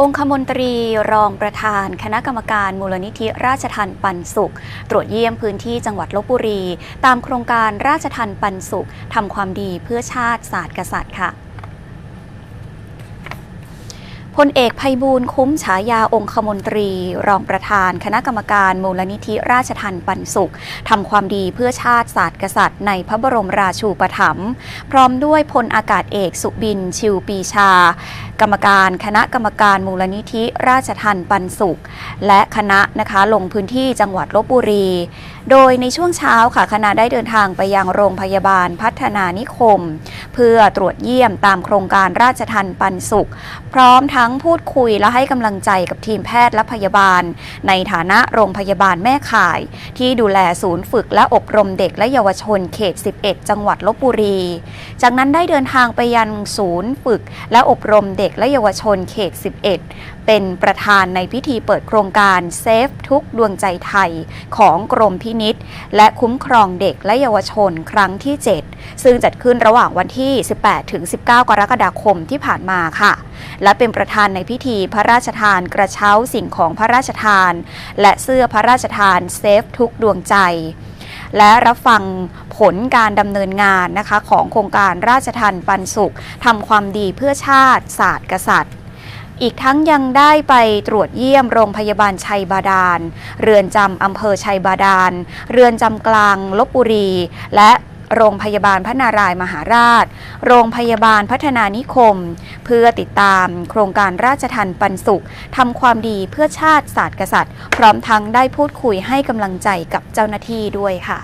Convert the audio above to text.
องคมนตรีรองประธาน คณะกรรมการมูลนิธิราชทันปันสุข ตรวจเยี่ยมพื้นที่จังหวัดลบบุรี ตามโครงการราชทันปันสุขทำความดีเพื่อชาติศาสตร์กษัตริย์ค่ะ พลเอกภัยบูลย์คุ้มฉายาองคมนตรี รองประธาน คณะกรรมการมูลนิธิราชทันปันสุขทำความดีเพื่อชาติศาสตร์กษัตริย์ ในพระบรมราชูปถัมภ์พร้อมด้วยพลอากาศเอกสุบิน ชิวปีชา กรรมการคณะกรรมการมูลนิธิราชทันปันสุข และคณะนะคะลงพื้นที่จังหวัดลบบุรี โดยในช่วงเช้าค่ะคณะได้เดินทางไปยังโรงพยาบาลพัฒนานิคม เพื่อตรวจเยี่ยมตามโครงการราชทันปันสุข พร้อมทั้งพูดคุยและให้กำลังใจกับทีมแพทย์และพยาบาล ในฐานะโรงพยาบาลแม่ข่าย ที่ดูแลศูนย์ฝึกและอบรมเด็กและเยาวชนเขต 11 จังหวัดลบบุรี จากนั้นได้เดินทางไปยังศูนย์ฝึกและอบรมเด็กและเยาวชนเขต 11 เป็นประธานในพิธีเปิดโครงการเซฟทุกดวงใจไทยของกรมพพินิษและคุ้มครองเด็กและเยาวชนครั้งที่ 7 ซึ่งจัดขึ้นระหว่างวันที่ 18 ถึง 19 กรกฎาคมที่ผ่านมาค่ะ และเป็นประธานในพิธีพระราชทานกระเช้าสิ่งของพระราชทาน และเสื้อพระราชทานเซฟทุกดวงใจและรับฟังผลการดำเนินงานนะคะของโครงการราชทันปันสุขทำความดีเพื่อชาติศาสตร์กษัตริย์ อีกทั้งยังได้ไปตรวจเยี่ยมโรงพยาบาลชัยบาดาล เรือนจำอำเภอชัยบาดาล เรือนจำกลางลบบุรี และโรงพยาบาลพระนารายมหาราช โรงพยาบาลพัฒนานิคม เพื่อติดตามโครงการราชทันปันสุขทำความดีเพื่อชาติศาสตร์กษัตริย์ พร้อมทั้งได้พูดคุยให้กำลังใจกับเจ้าหน้าที่ด้วยค่ะ